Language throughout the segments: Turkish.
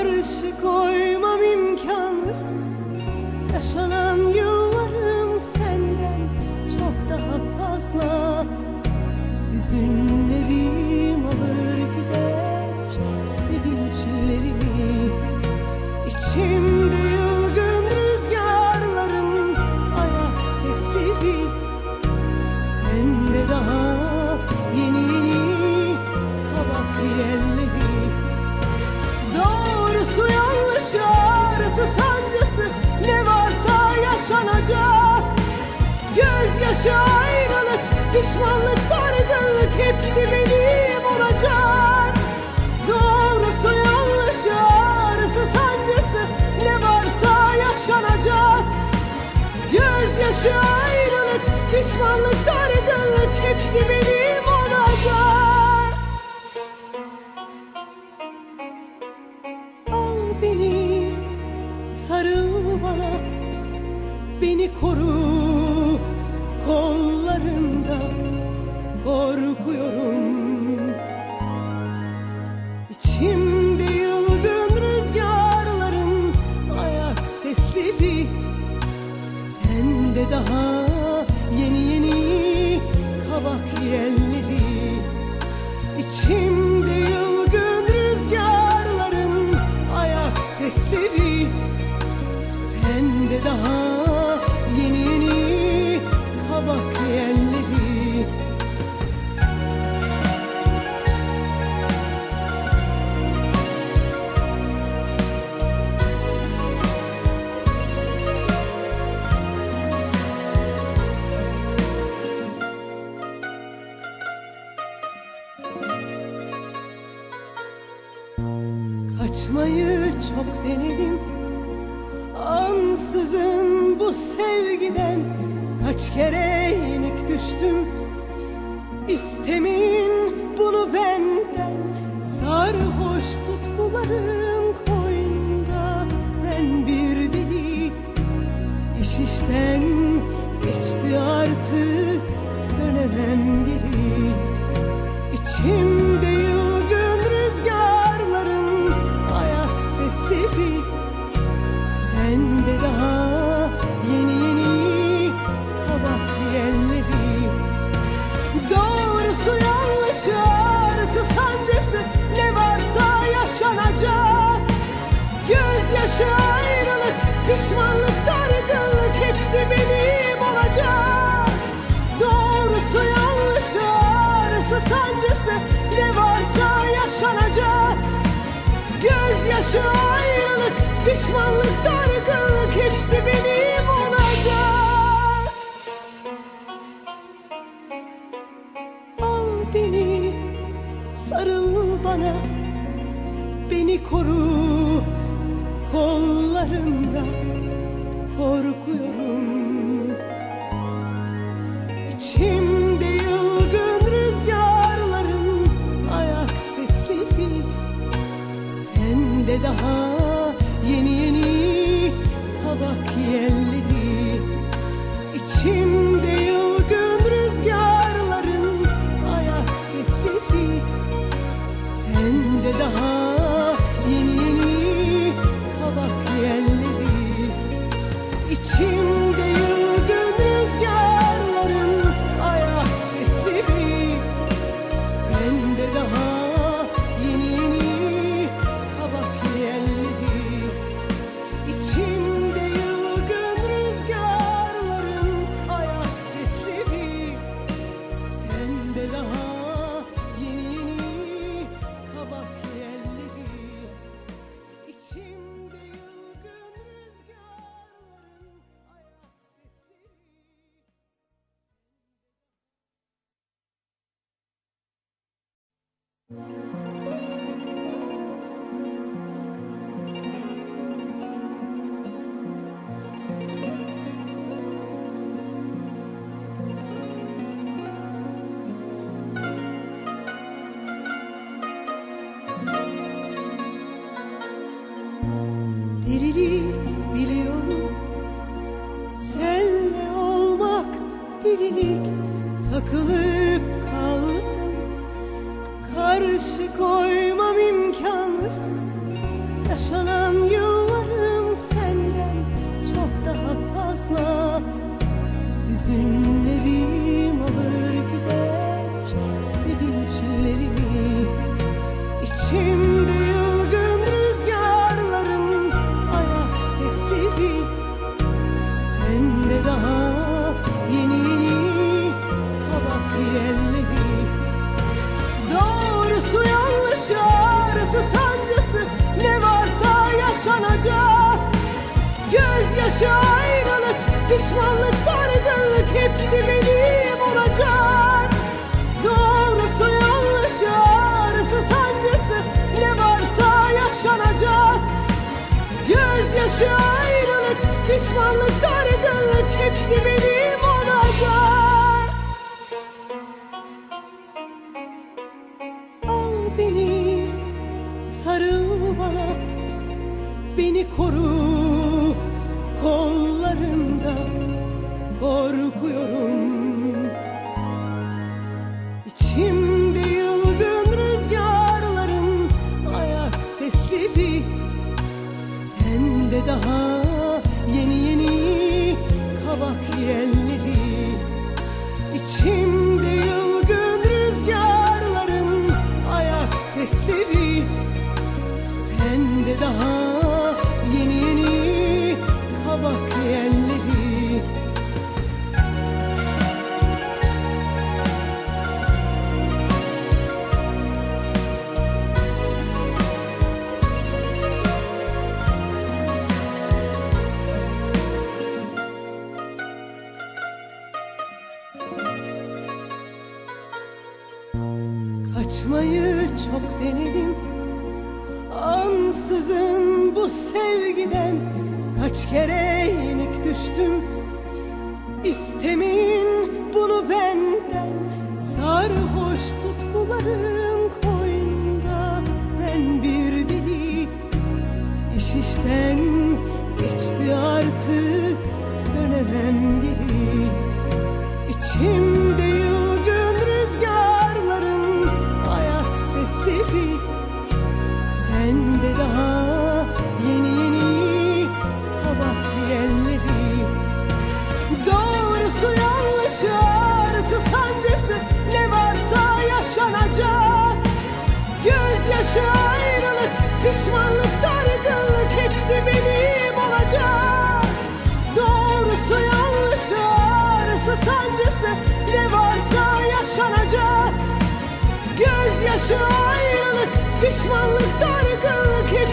Karşı koymam imkansız. Yaşanan yıllarım senden Çok daha fazla. Hüzünlerim alır gider Sevinçlerimi İçimde ağrısı sancısı ne varsa yaşanacak. Gözyaşı ayrılık pişmanlık dargınlık hepsi benim olacak. Doğrusu yanlışı ağrısı sancısı ne varsa yaşanacak. Gözyaşı ayrılık pişmanlık dargınlık hepsi benim beni koru. Kollarında korkuyorum. İçimde yılgın rüzgarların ayak sesleri. Sende daha çok denedim. Ansızın bu sevgiden Kaç kere yenik düştüm. İstemeyin bunu benden Sarhoş tutkuların koynunda Ben bir deli. İş işten geçti artık Dönemem geri. İçimde yılgın Gözyaşı ayrılık pişmanlık dargınlık hepsi benim olacak. Doğrusu yanlışı ağrısı sancısı ne varsa yaşanacak. Gözyaşı ayrılık pişmanlık dargınlık hepsi benim olacak. Al beni sarıl bana beni koru kollarında korkuyorum. İçimde yılgın rüzgarların ayak sesleri. Sende daha yeni yeni kabak yelleri Dirili biliyorum Senle olmak dirilik Takılıp kal Karşı koymam imkansız. Yaşanan yıllarım senden çok daha fazla. Hüzünlerim alır gider sevinçlerimi. İçimde ağrısı sancısı? Ne varsa yaşanacak. Gözyaşı ayrılık pişmanlık dargınlık hepsi benim olacak. Doğrusu yanlışı ağrısı sancısı ne varsa yaşanacak. Gözyaşı ayrılık pişmanlık dargınlık hepsi benim Beni koru kollarında korkuyorum. İçimde yılgın rüzgarların ayak sesleri Sende daha Kaçmayı çok denedim. Ansızın bu sevgiden Kaç kere yenik düştüm. İstemeyin bunu benden Sarhoş tutkuların koynunda Ben bir deli. İş işten geçti artık Dönemem geri. İçimde yaşanacak Gözyaşı ayrılık pişmanlık dargınlık hepsi benim olacak. Doğrusu yanlışı ağrısı sancısı ne varsa yaşanacak. Gözyaşı ayrılık pişmanlık dargınlık hepsi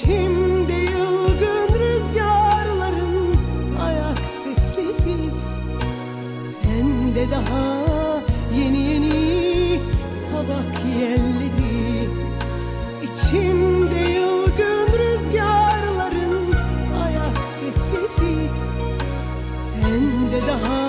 Şimdi yılgın rüzgarların ayak sesleri. Sende daha yeni yeni kabak yelleri İçimde yılgın rüzgarların ayak sesleri. Sende daha